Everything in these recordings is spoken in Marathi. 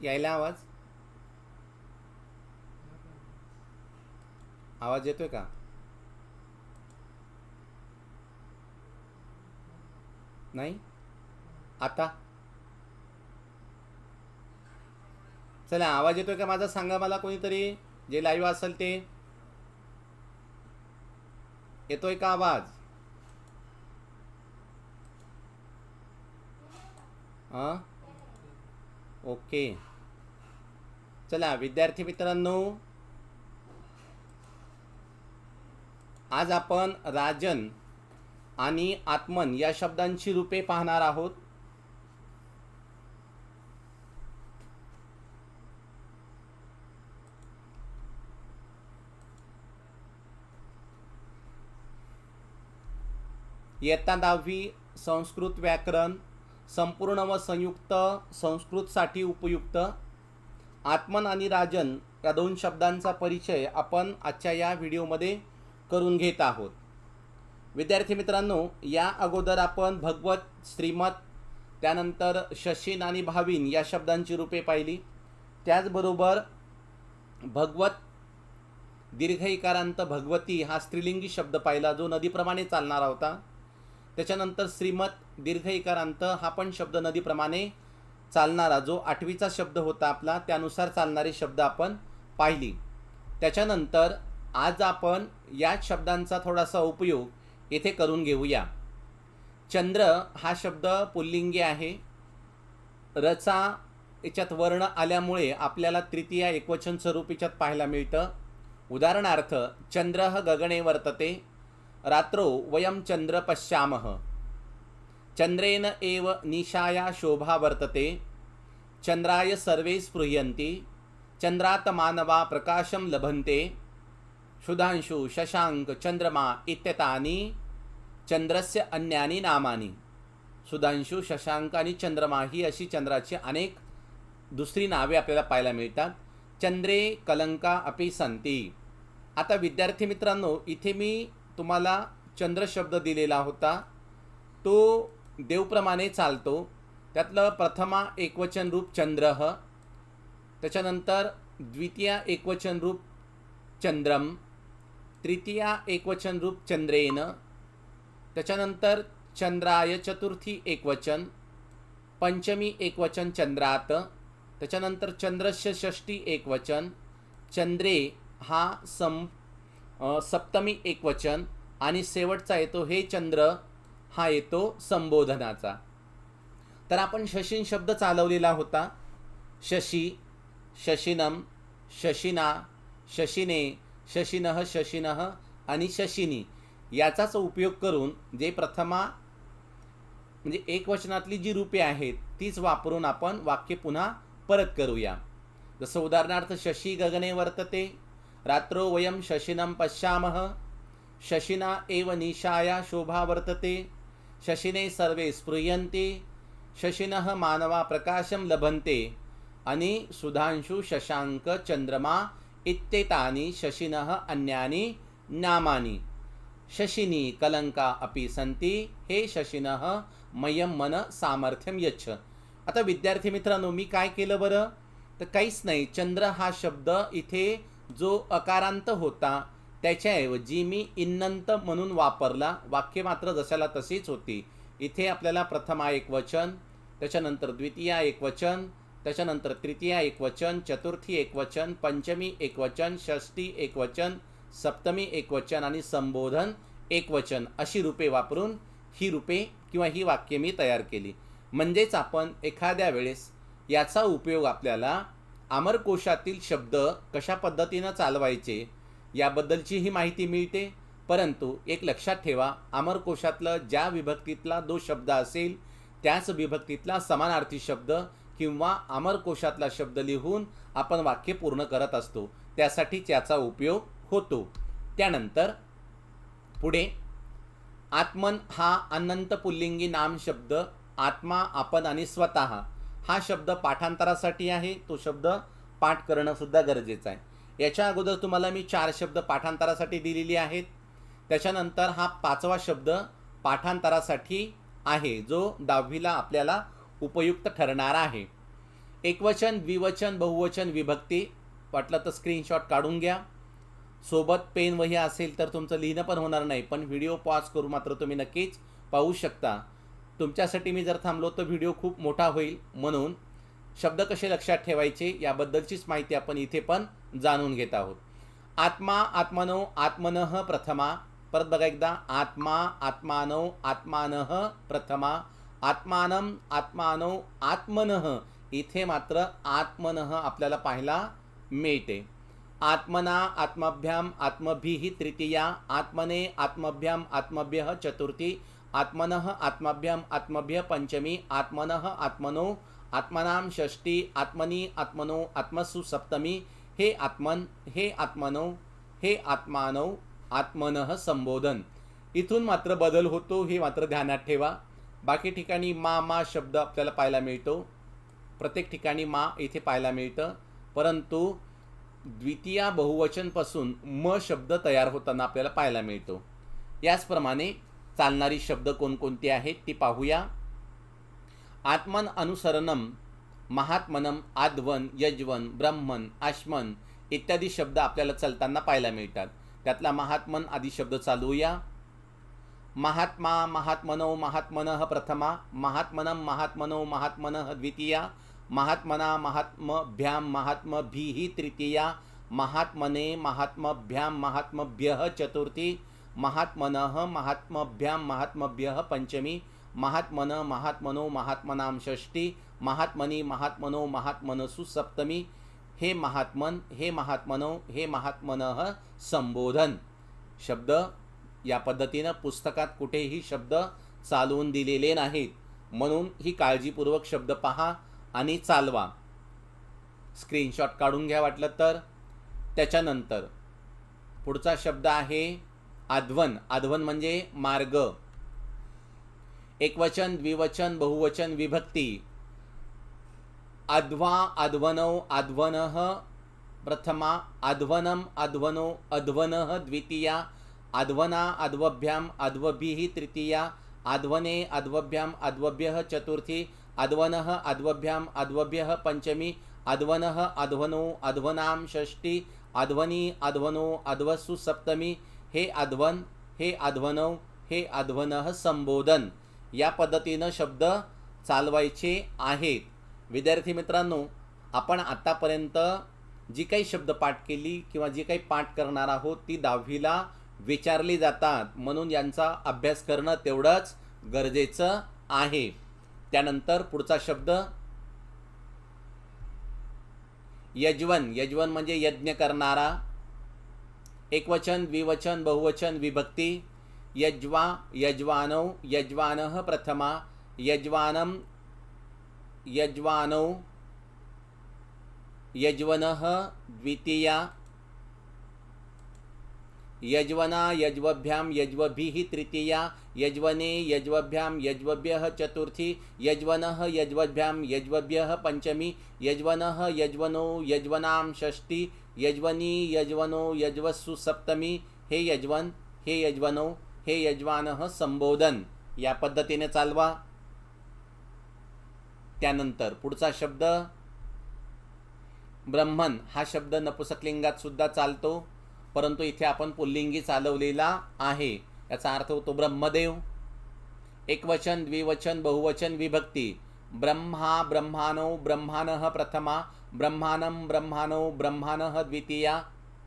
यायला आवाज? आवाज येतोय का? नाही? आता? चला आवाज येतोय का माझा? सांगा मला कोणीतरी जे लाईव्ह असेल ते. येतोय का आवाज? हां ओके. चला विद्यार्थी मित्रांनो. आज आपण राजन आणि आत्मन या शब्दांची रूपे पाहणार आहोत. इयत्ता दहावी संस्कृत व्याकरण संपूर्ण व संयुक्त संस्कृतसाठी उपयुक्त. आत्मन आणि राजन या दोन शब्दांचा परिचय आपण आजच्या या व्हिडिओमध्ये करून घेत आहोत. विद्यार्थी मित्रांनो या अगोदर आपण भगवत श्रीमत त्यानंतर शशीन आणि भावीन या शब्दांची रूपे पाहिली. त्याचबरोबर भगवत दीर्घइकारांत भगवती हा स्त्रीलिंगी शब्द पाहिला जो नदीप्रमाणे चालणारा होता. त्याच्यानंतर श्रीमत दीर्घ इकारांत हा पण शब्द नदीप्रमाणे चालणारा जो आठवीचा शब्द होता आपला त्यानुसार चालणारे शब्द आपण पाहिली. त्याच्यानंतर आज आपण याच शब्दांचा थोडासा उपयोग येथे करून घेऊया. चंद्र हा शब्द पुल्लिंगी आहे. रचा याच्यात वर्ण आल्यामुळे आपल्याला तृतीय एकवचन स्वरूप याच्यात पाहायला मिळतं. उदाहरणार्थ चंद्र गगने वर्तते. रात्रो वयम चंद्र पश्यामः. चंद्रेन एव निशाया शोभा वर्तते चंद्राय सर्वे स्पृह्यन्ति चंद्रात मानवा प्रकाशं लभन्ते शुधांशु शशांक चंद्रमा इत्यतानि चंद्रस्य अन्यानी नामानी। सुधांशु शशांक आणि चंद्रमा ही अशी चंद्राची अनेक दुसरी नावे आपल्याला पाहायला मिळतात. चंद्रे कलंका अपि संती. आता विद्यार्थी मित्रांनो इथे मी तुम्हाला चंद्र शब्द दिलेला होता. तो देवप्रमाणे चालतो. त्यातलं प्रथमा एकवचन रूप चंद्र त्याच्यानंतर द्वितीया एकवचन रूप चंद्रम तृतीया एकवचन रूप चंद्रेन त्याच्यानंतर चंद्राय चतुर्थी एकवचन पंचमी एकवचन चंद्रात त्याच्यानंतर चंद्रस्य षष्टी एकवचन चंद्रे हा सम सप्तमी एकवचन आणि शेवटचा येतो हे चंद्र हा येतो संबोधनाचा. तर आपण शशीन शब्द चालवलेला होता. शशी शशिनम शशिना शशिने शशिनः शशिनः आणि शशिनी याचाच उपयोग करून जे प्रथमा म्हणजे एक वचनातली जी रूपे आहेत तीच वापरून आपण वाक्य पुन्हा परत करूया. जसं उदाहरणार्थ शशी गगने वर्तते रात्रो वयम शशिनं पश्यामः शशिना एव निशाया शोभा वर्तते शशिने सर्वे स्पृह्यन्ते शशिनः मानवा प्रकाशं लभन्ते आणि सुधांशु शशांक चंद्रमा इत्येतानि शशिनः अन्यानि नामानि। शशिनी कलंका अपि सन्ति हे शशिनः मयम मन सामर्थ्यम यच्छ। आता विद्यार्थी मित्रांनो मी काय केलं बरं? तर काहीच नाही चंद्र हा शब्द इथे जो अकारांत होता त्याच्याऐवजी मी इन्नंत म्हणून वापरला. वाक्य मात्र जशाला तशीच होती. इथे आपल्याला प्रथमा एक वचन त्याच्यानंतर द्वितीया एक वचन त्याच्यानंतर तृतीया एक वचन चतुर्थी एक वचन पंचमी एक वचन षष्टी एक वचन सप्तमी एक वचन आणि संबोधन एक वचन अशी रूपे वापरून ही रूपे किंवा ही वाक्य मी तयार केली. म्हणजेच आपण एखाद्या वेळेस याचा उपयोग आपल्याला अमरकोशातील शब्द कशा पद्धतीनं चालवायचे याबद्दलची ही माहिती मिळते. परंतु एक लक्षात ठेवा अमरकोशातलं ज्या विभक्तीतला जो शब्द असेल त्याच विभक्तीतला समानार्थी शब्द किंवा अमरकोशातला शब्द लिहून आपण वाक्य पूर्ण करत असतो. त्यासाठी त्याचा उपयोग होतो. त्यानंतर पुढे आत्मन हा अनंत पुल्लिंगी नाम शब्द आत्मा आपण आणि स्वतः. हा शब्द पाठांतरासाठी आहे. तो शब्द पाठ करणंसुद्धा गरजेचं आहे. याच्या अगोदर तुम्हाला मी चार शब्द पाठांतरासाठी दिलेली आहेत. त्याच्यानंतर हा पाचवा शब्द पाठांतरासाठी आहे जो दहावीला आपल्याला उपयुक्त ठरणार आहे. एकवचन द्विवचन बहुवचन विभक्ती वाटलं तर स्क्रीनशॉट काढून घ्या. सोबत पेन वही असेल तर तुमचं लिहिणं पण होणार नाही पण व्हिडिओ पॉज करू मात्र तुम्ही नक्कीच पाहू शकता. तुमच्यासाठी मी जर थांबलो तर व्हिडिओ खूप मोठा होईल म्हणून. शब्द कसे लक्षात ठेवायचे याबद्दलचीच माहिती आपण इथे पण जाणून घेत आहोत. आत्मा आत्मनो आत्मनः प्रथमा. परत बघा एकदा. आत्मा आत्मानो आत्मानः प्रथमा. आत्मानम आत्मानो आत्मनः. इथे मात्र आत्मनः आपल्याला पाहायला मिळते. आत्मना आत्मभ्याम आत्मभिः तृतीया. आत्मने आत्मभ्याम आत्मभ्यः चतुर्थी. आत्मनः आत्मभ्याम आत्मभ्य पंचमी. आत्मनः आत्मनो. आत्मनाम षष्टी आत्मनी आत्मनो. आत्मसु सप्तमी. हे आत्मन हे आत्मानव हे आत्मानव आत्मनः संबोधन. इथून मात्र बदल होतो हे मात्र ध्यानात ठेवा. बाकी ठिकाणी मा मा शब्द आपल्याला पाहायला मिळतो. प्रत्येक ठिकाणी मा इथे पाहायला मिळतं. परंतु द्वितीया बहुवचनपासून म शब्द तयार होताना आपल्याला पाहायला मिळतो. याचप्रमाणे चालणारी शब्द कोणकोणती आहेत ती पाहूया. आत्मन अनुसरणम महात्मनम आद्वन यजवन ब्रह्मन आश्मन इत्यादी शब्द आपल्याला चालताना पाहायला मिळतात. त्यातला महात्मन आदी शब्द चालवूया महात्मा महात्मनो महात्मनः प्रथमा महात्मनं महात्मनो महात्मनः द्वितीया महात्मना महात्मभ्यां महात्मभिः तृतीया महात्मने महात्मभ्यां महात्मभ्यः चतुर्थी महात्मनः महात्मभ्यां महात्मभ्यः पंचमी महात्मन महात्मनो महात्मनां षष्टी महात्मनी महात्मनो महात्मनसु सप्तमी। हे महात्मन हे महात्मनो हे महात्मनः संबोधन। शब्द या पद्धतीनं पुस्तकात कुठेही शब्द चालवून दिलेले नाहीत. म्हणून ही काळजीपूर्वक शब्द पहा आणि चालवा. स्क्रीनशॉट काढून घ्या वाटलं तर. त्याच्यानंतर पुढचा शब्द आहे आध्वन आध्वन म्हणजे मार्ग. एकवचन द्विवचन बहुवचन विभक्ती. अध्वा अध्वनौ अध्वनः प्रथमा अध्वनम अध्वनो अध्वनः द्वितीया अध्वना अध्वभ्याम अध्वभिः तृतीया अध्वने अध्वभ्याम अध्वभ्यः चतुर्थी अध्वनः अध्वभ्याम अध्वभ्यः पंचमी अध्वनः अध्वनो अध्वनां षष्ठी अध्वनी अध्वनो अध्वसु सप्तमी हे अध्वन हे अध्वनौ हे अध्वनः संबोधन. या पद्धतीनं शब्द चालवायचे आहेत. विद्यार्थी मित्रांनो आपण आतापर्यंत जी काही शब्द पाठ केली किंवा जी काही पाठ करणार आहोत ती दहावीला विचारली जातात. म्हणून यांचा अभ्यास करणं तेवढंच गरजेचं आहे. त्यानंतर पुढचा शब्द यजवन. यजवन म्हणजे यज्ञ करणारा. एकवचन द्विवचन बहुवचन विभक्ती. यज्वा यजवानौ यजवानः प्रथमा. यजवानं यजवानौ यजवनः द्वितीया। यजवना यज्वभ्यां यज्वभिः तृतीया। यजवने यजवभ्यां यज्वभ्यः चतुर्थी। यजवनः यजवभ्यां यज्वभ्यः पञ्चमी। यजवनः यजवनो यजवनां षष्ठी। यजवनी यजवनो यजवस्सु सप्तमी। हे यजवन हे यजवनो हे यजवानः संबोधन। या पद्धतीने चालवा। त्यानंतर पुढचा शब्द ब्रह्मन. हा शब्द नपुसकलिंगात सुद्धा चालतो परंतु इथे आपण पुल्लिंगी चालवलेला आहे. याचा अर्थ होतो ब्रह्मदेव. एकवचन द्विवचन बहुवचन विभक्ती. ब्रह्मा ब्रह्मानो ब्रह्मानः प्रथमा. ब्रह्मानं ब्रह्मानो ब्रह्मानः द्वितीया.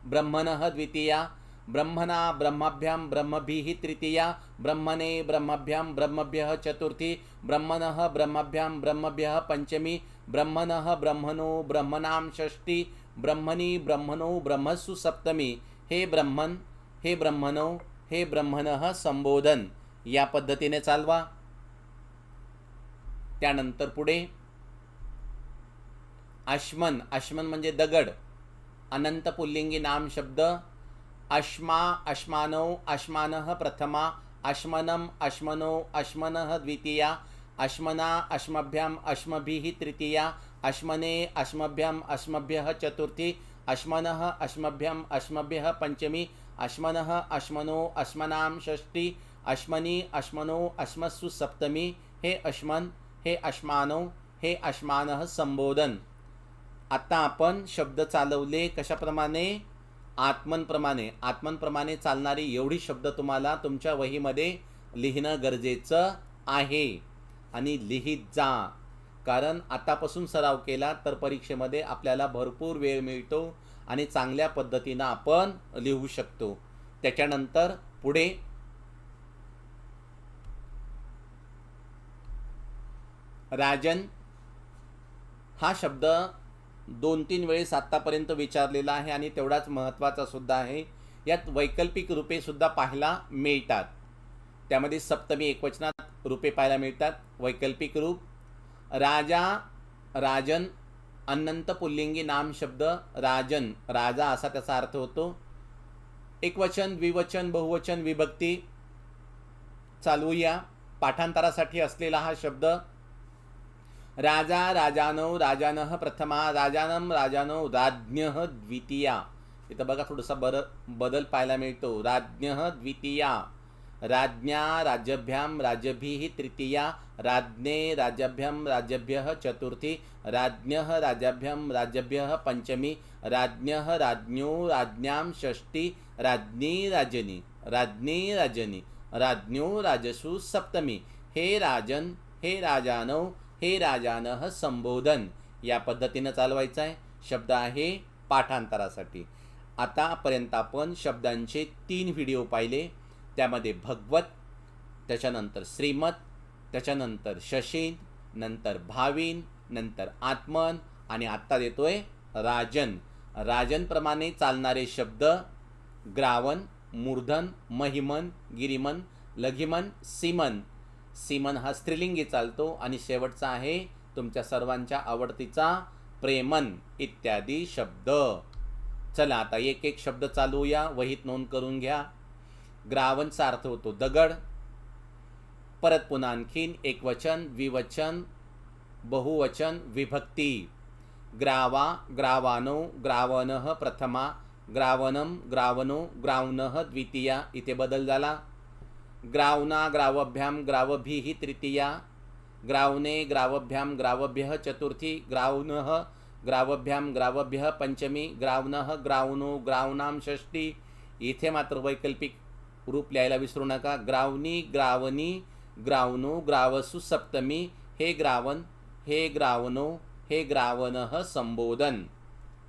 ब्रह्मणः द्वितीया. ब्रह्मणा ब्रह्मभ्यां ब्रह्मभिः तृतीया ब्रह्मणे ब्रह्मभ्याम ब्रह्मभ्यः चतुर्थी ब्रह्मणः ब्रह्मभ्याम ब्रह्मभ्यः पंचमी ब्रह्मणः ब्रह्मणो ब्रह्मणां षष्ठी ब्रह्मणी ब्रह्मणो ब्रह्मसु सप्तमी। हे ब्रह्मन हे ब्रह्मणो हे ब्रह्मणः संबोधन। या पद्धतीने चालवा। त्यानंतर पुढे। अश्मन अश्मन म्हणजे दगड। अनंत पुल्लिंगी नाम शब्द। अश्मा अश्मानौ अश्मानः प्रथमा अश्मनम् अश्मनो अश्मनः द्वितीया अश्मना अश्मभ्याम् अश्मभिः तृतीया अश्मने अश्मभ्याम् अश्मभ्यः चतुर्थी अश्मनः अश्मभ्याम् अश्मभ्यः पञ्चमी अश्मनः अश्मनो अश्मनां षष्ठी अश्मनी अश्मनो अश्मस्सु सप्तमी हे अश्मन हे अश्मानौ हे अश्मानः संबोधन। आता आपण शब्द चालवले कशाप्रमाणे? आत्मनप्रमाणे आत्मनप्रमाणे चालणारी एवढी शब्द तुम्हाला तुमच्या वहीमध्ये लिहिणं गरजेचं आहे. आणि लिहित जा. कारण आतापासून सराव केला तर परीक्षेमध्ये आपल्याला भरपूर वेळ मिळतो आणि चांगल्या पद्धतीनं आपण लिहू शकतो. त्याच्यानंतर पुढे. राजन. हा शब्द दोन तीन वेळेस आत्तापर्यंत विचारलेला आहे आणि तेवढाच महत्त्वाचा सुद्धा आहे. यात वैकल्पिक रूपे सुद्धा पाहायला मिळतात. त्यामध्ये सप्तमी एकवचनात रूपे पाहायला मिळतात. वैकल्पिक रूप राजा राजन अनंत पुल्लिंगी नाम शब्द राजन राजा असा त्याचा अर्थ होतो. एकवचन द्विवचन बहुवचन विभक्ती चालवूया पाठांतरासाठी असलेला हा शब्द राजा राजानौ राजानः प्रथमा राजानम राजानौ राज्ञः द्वितीया. इथं बघा थोडासा बर बदल पाहायला मिळतो. राज्ञः द्वितीया. राज्ञा राज्यभ्याम राज्यभिः तृतीया. राज्ञे राज्यभ्यं राज्यभ्यः चतुर्थी. राज्ञः राज्यभ्यं राज्यभ्यः पञ्चमी. राज्ञः राज्ञो राज्ञां षष्ठी. राज्ञी राजनी. राज्ञी राजनी. राज्ञो राजसु सप्तमी. हे राजन हे राजानौ हे राजानं संबोधन या पद्धतीनं चालवायचं आहे. शब्द आहे पाठांतरासाठी. आतापर्यंत आपण शब्दांचे तीन व्हिडिओ पाहिले. त्यामध्ये भगवत त्याच्यानंतर श्रीमत त्याच्यानंतर शशीन नंतर भावीन नंतर आत्मन आणि आत्ता देतोय राजन. राजनप्रमाणे चालणारे शब्द ग्रावन मूर्धन महिमन गिरिमन लघिमन सीमन सीमन हा स्त्रीलिंगी चालतो आणि शेवटचा आहे तुमच्या सर्वांच्या आवडतीचा प्रेमन इत्यादी शब्द. चला आता एक एक शब्द चालवूया वहीत नोंद करून घ्या. ग्रावनचा अर्थ होतो दगड. परत पुन्हा आणखीन एकवचन विवचन बहुवचन विभक्ती. ग्रावा ग्रावानो ग्रावनः प्रथमा ग्रावनम ग्रावनो ग्रावनः द्वितीया. इथे बदल झाला. ग्रावना ग्रावभ्याम ग्रावभिः तृतीया ग्रावने ग्रावभ्यां ग्रावभ्यः चतुर्थी ग्रावनः ग्रावभ्यां ग्रावभ्यः पंचमी ग्रावनः ग्रावनो ग्रावनाम षष्ठी. इथे मात्र वैकल्पिक रूप लिहायला विसरू नका. ग्रावनी ग्रावनी ग्रावनो ग्रावसु सप्तमी हे ग्रावन हे ग्रावनो हे ग्रावनः संबोधन.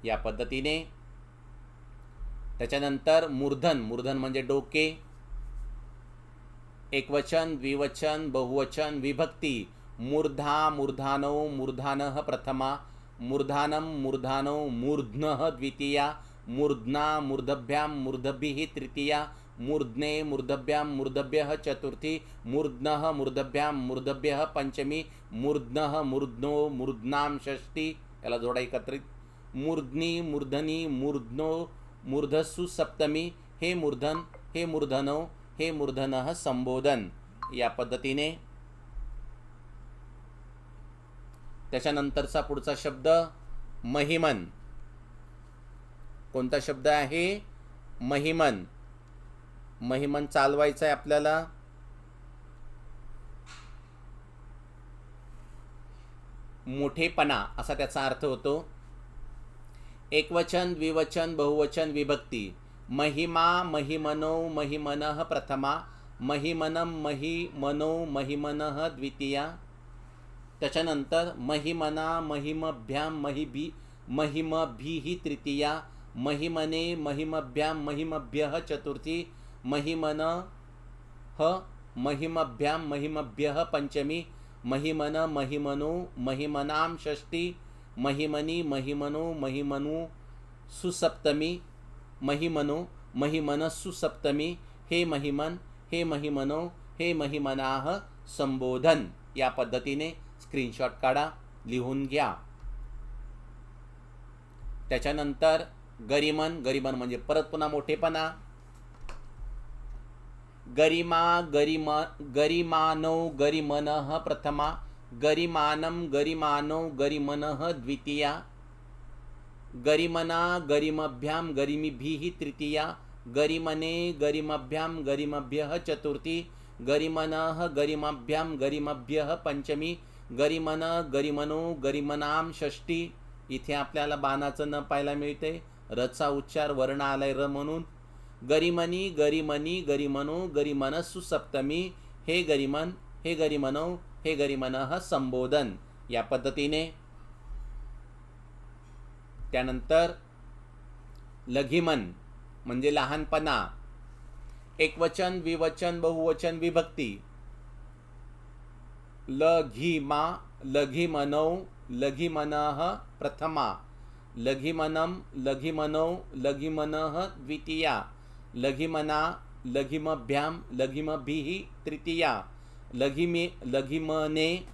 या पद्धतीने. त्याच्यानंतर मूर्धन मूर्धन म्हणजे डोके. एकवचन द्विवचन बहुवचन विभक्ती। मूर्धा मूर्धानौ मूर्धानः प्रथमा। मूर्धानं मूर्धानौ मूर्ध्नः द्वितीया। मूर्ध्ना मूर्धभ्यां मूर्धभिः तृतीया। मूर्ध्ने मूर्धभ्यां मूर्धभ्यः चतुर्थी। मूर्ध्नः मूर्धभ्यां मूर्धभ्यः पंचमी मूर्ध्नः मूर्ध्नो मूर्ध्नां षष्ठी। याला जोडा एकत्रित। मूर्ध्नी मूर्धनी मूर्ध्नो मूर्धसु सप्तमी। हे मूर्धन हे मूर्धनौ। हे मूर्धनः संबोधन. या पद्धतीने. त्याच्यानंतरचा पुढचा शब्द महिमन. कोणता शब्द आहे? महिमन. महिमन चालवायचं आहे आपल्याला. मोठेपणा असा त्याचा अर्थ होतो. एकवचन द्विवचन बहुवचन विभक्ती. महिमा महिमनो महिमनः प्रथमा महिमनं महिमनो महिमनः द्वितीया। त्याच्यानंतर महिमना महिमभ्यां महिभी महिमभिः तृतीया। महिमने महिमभ्यां महिमभ्यः चतुर्थी। महिमन ह महिमभ्यां महिमभ्यः पंचमी। महिमन महिमनो महिमनां षष्ठी। महिमनी महिमनो महिमनु सुसप्तमी। महिमनो महिमनस्सु सप्तमी हे महिमन हे महिमनो हे महिमनाह संबोधन. या पद्धतीने स्क्रीनशॉट काढा लिहून घ्या. त्याच्यानंतर गरिमन गरिमन म्हणजे परत पुन्हा मोठेपणा. गरिमा गरिम गरिमानो गरिमनः प्रथमा. गरिमानं गरिमानो गरिमनः द्वितीया. गरिमना गरिमभ्यां गरिमिभिः तृतीया गरिमने गरिमभ्यां गरिमभ्यः चतुर्थी गरिमनः गरिमभ्यां गरिमभ्यः पंचमी गरिमन गरिमनो गरिमनाम षष्टी इथे आपल्याला बाणाचं न पाहायला मिळते. रचा उच्चार वर्ण आलाय र म्हणून. गरिमनी गरिमनी गरिमनो गरिमनसु सप्तमी. हे गरिमन हे गरिमनो हे गरिमनः संबोधन. या पद्धतीने. त्यानंतर लघिमन म्हणजे लहानपणा एकवचन विवचन बहुवचन विभक्ती. लघिमा लघिमनौ लघिमनः प्रथमा. लघिमनं लघिमनौ लघिमनः द्वितीया. लघिमना लघिमभ्यां लघिमभिः तृतीया. लघिमे लघिमने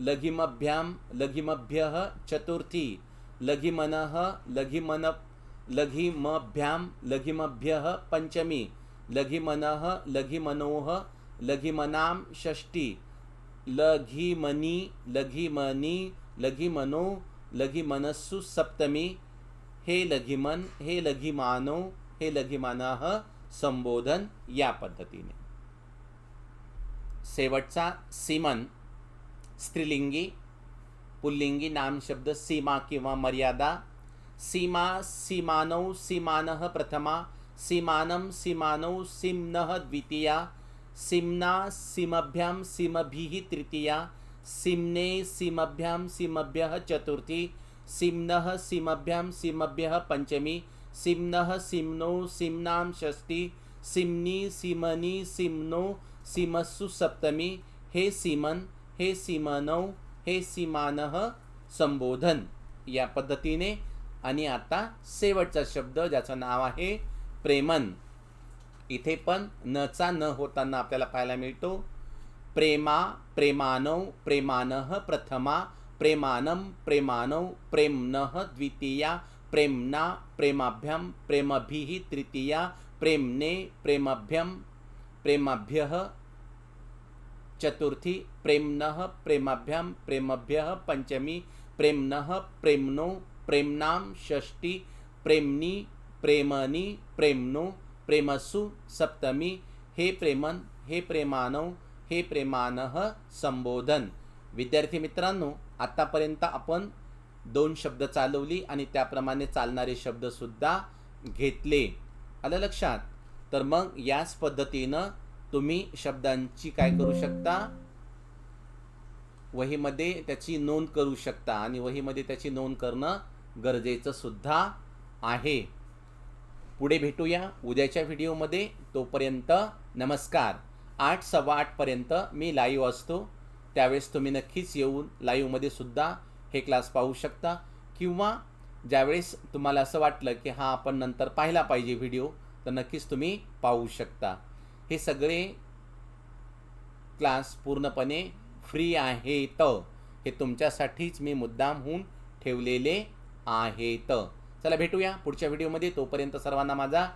लघिमभ्यां लघिमभ्यः चतुर्थी. लघिमनः लघिमन लघिमभ्यां लघिमभ्यः पञ्चमी लघिमनः लघिमनोः लघिमनां षष्ठी लघिमनी लघिमनी लघिमनो लघिमनस्सु सप्तमी हे लघिमन हे लघिमानो हे लघिमानः संबोधन या पद्धतीने. शेवटचा सीमन स्त्रीलिंगी पुल्लिंगी नाम शब्द सीमा किंवा मर्यादा। सीमा, सीमानौ, सीमानः प्रथमा। सीमानं, सीमानौ, सीम्नः द्वितीया। सीम्ना, सीमभ्यां, सीमभिः तृतीया। सीम्ने, सीमभ्यां, सीमभ्यः चतुर्थी। सीम्नः, सीमभ्यां, सीमभ्यः पञ्चमी। सीम्नः, सीम्नौ, सीम्नां षष्ठी। सीम्नि, सीमनि, सीम्नो, सीमस्सु सप्तमी। हे सीमन, हे सीमनौ। हे सीमानः संबोधन. या पद्धतीने आणि आता शेवटचा शब्द ज्याचं नाव आहे प्रेमन. इथे पण नचा न होताना आपल्याला पाहायला मिळतो. प्रेमा प्रेमानौ प्रेमानः प्रथमा प्रेमानं प्रेमानौ प्रेम्नः द्वितीया प्रेमना प्रेमाभ्यां प्रेमभिः तृतीया प्रेमने प्रेमभ्यं प्रेमाभ्यः चतुर्थी प्रेम्नः प्रेमाभ्यां प्रेमभ्यः पंचमी प्रेम्नः प्रेम्नो प्रेम्नां षष्ठी प्रेम्नी प्रेमनी प्रेम्नो प्रेमसु सप्तमी हे प्रेमन हे प्रेमानव हे प्रेमानः संबोधन. विद्यार्थी मित्रांनो आत्तापर्यंत आपण दोन शब्द चालवली आणि त्याप्रमाणे चालणारे शब्दसुद्धा घेतले. आलं लक्षात? तर मग याच पद्धतीनं तुम्ही शब्दांची काय करू शकता? वहीमध्ये त्याची नोंद करू शकता आणि वहीमध्ये त्याची नोंद करणं गरजेचं सुद्धा आहे. पुढे भेटूया उद्याच्या व्हिडिओमध्ये. तोपर्यंत नमस्कार. आठ सव्वा आठपर्यंत मी लाईव्ह असतो. त्यावेळेस तुम्ही नक्कीच येऊन लाईव्हमध्ये सुद्धा हे क्लास पाहू शकता. किंवा ज्यावेळेस तुम्हाला असं वाटलं की हा आपण नंतर पाहिला पाहिजे व्हिडिओ तर नक्कीच तुम्ही पाहू शकता. हे सगळे क्लास पूर्णपणे फ्री आहेत. हे तुमच्यासाठीच मी मुद्दामहून ठेवलेले आहेत. चला भेटूया पुढच्या व्हिडिओमध्ये तोपर्यंत सर्वांना माझा